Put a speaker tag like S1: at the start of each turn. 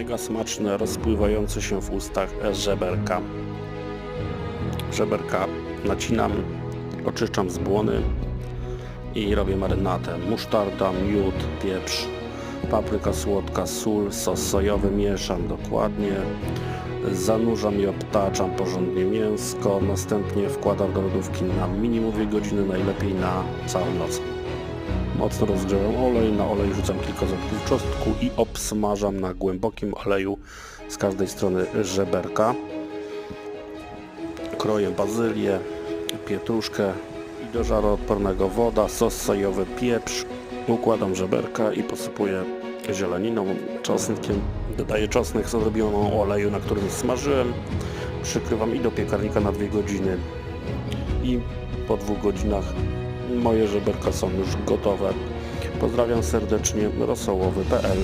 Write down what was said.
S1: mega smaczne, rozpływające się w ustach żeberka. Żeberka nacinam, oczyszczam z błony i robię marynatę. Musztarda, miód, pieprz, papryka słodka, sól, sos sojowy mieszam dokładnie. Zanurzam i obtaczam porządnie mięsko, następnie wkładam do lodówki na minimum 2 godziny, najlepiej na całą noc. Mocno rozgrzewam olej, na olej rzucam kilka ząbków czosnku i obsmażam na głębokim oleju z każdej strony żeberka. Kroję bazylię, pietruszkę i do żaroodpornego woda, sos sojowy, pieprz. Układam żeberka i posypuję zieleniną, czosnkiem. Dodaję czosnek z odrobioną oleju, na którym smażyłem. Przykrywam i do piekarnika na 2 godziny. I po dwóch godzinach moje żeberka są już gotowe. Pozdrawiam serdecznie, rosołowy.pl